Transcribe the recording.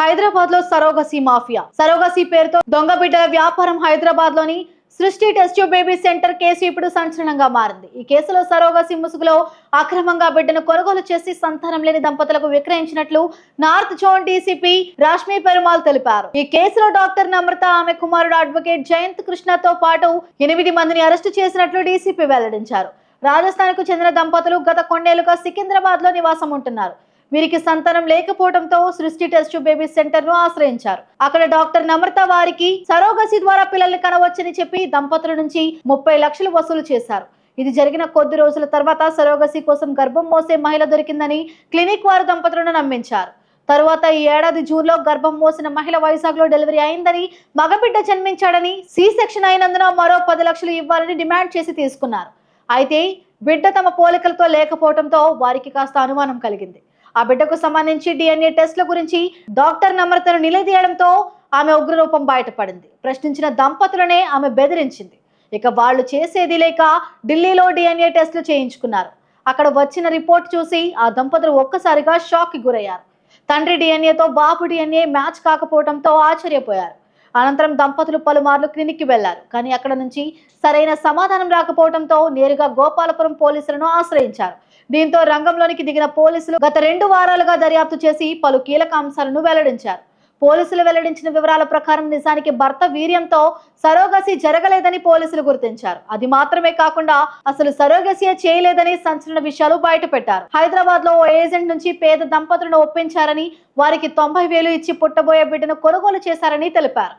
హైదరాబాద్లో surrogacy mafia. Surrogacy పేరుతో దొంగ బిడ్డల వ్యాపారం హైదరాబాద్లోని సృష్టి టెస్ట్ బేబీ సెంటర్ కేసు ఇప్పుడు సంచలనంగా మారింది. ఈ కేసులో సరోగసి ముసుగులో అక్రమంగా బిడ్డను కొనుగోలు చేసి సంతానం లేని దంపతులకు విక్రయించినట్లు north zone DCP Rashmi Perumal తెలిపారు. ఈ కేసులో డాక్టర్ నమ్రత ఆమె కుమారుడు అడ్వకేట్ జయంత్ కృష్ణతో పాటు ఎనిమిది మందిని అరెస్టు చేసినట్లు డీసీపీ వెల్లడించారు. రాజస్థాన్కు చెందిన దంపతులు గత కొన్నేళ్ళుగా సికింద్రాబాద్లో నివాసం ఉంటున్నారు. వీరికి సంతానం లేకపోవడంతో సృష్టి టెస్ట్ బేబీ సెంటర్ను ఆశ్రయించారు. అక్కడ డాక్టర్ నమ్రత వారికి సరోగసి ద్వారా పిల్లల్ని కనవచ్చని చెప్పి దంపతుల నుంచి ముప్పై లక్షలు వసూలు చేశారు. ఇది జరిగిన కొద్ది రోజుల తర్వాత సరోగసి కోసం గర్భం మోసే మహిళ దొరికిందని క్లినిక్ వారు దంపతులను నమ్మించారు. తరువాత ఈ ఏడాది జూన్లో గర్భం మోసిన మహిళ వైజాగ్లో డెలివరీ అయిందని మగబిడ్డ జన్మించాడని సి సెక్షన్ అయినందున మరో పది లక్షలు ఇవ్వాలని డిమాండ్ చేసి తీసుకున్నారు. అయితే బిడ్డ తమ పోలికలతో లేకపోవడంతో వారికి కాస్త అనుమానం కలిగింది. ఆ బిడ్డకు సంబంధించి డిఎన్ఏ టెస్ట్ల గురించి డాక్టర్ నమ్రతను నిలదీయడంతో ఆమె ఉగ్రరూపం బయటపడింది. ప్రశ్నించిన దంపతులనే ఆమె బెదిరించింది. ఇక వాళ్ళు చేసేది లేక ఢిల్లీలో డిఎన్ఏ టెస్టులు చేయించుకున్నారు. అక్కడ వచ్చిన రిపోర్ట్ చూసి ఆ దంపతులు ఒక్కసారిగా షాక్కి గురయ్యారు. తండ్రి డిఎన్ఏతో బాబు డిఎన్ఏ మ్యాచ్ కాకపోవడంతో ఆశ్చర్యపోయారు. అనంతరం దంపతులు పలుమార్లు క్లినిక్కి వెళ్ళారు. కానీ అక్కడ నుంచి సరైన సమాధానం రాకపోవడంతో నేరుగా గోపాలపురం పోలీసులను ఆశ్రయించారు. దీంతో రంగంలోనికి దిగిన పోలీసులు గత రెండు వారాలుగా దర్యాప్తు చేసి పలు కీలక అంశాలను వెల్లడించారు. పోలీసులు వెల్లడించిన వివరాల ప్రకారం నిజానికి భర్త వీర్యంతో సరోగసి జరగలేదని పోలీసులు గుర్తించారు. అది మాత్రమే కాకుండా అసలు సరోగసియే చేయలేదని సంచలన విషయాలు బయటపెట్టారు. హైదరాబాద్లో ఓ ఏజెంట్ నుంచి పేద దంపతులను ఒప్పించారని వారికి తొంభై వేలు ఇచ్చి పుట్టబోయే బిడ్డను కొనుగోలు చేశారని తెలిపారు.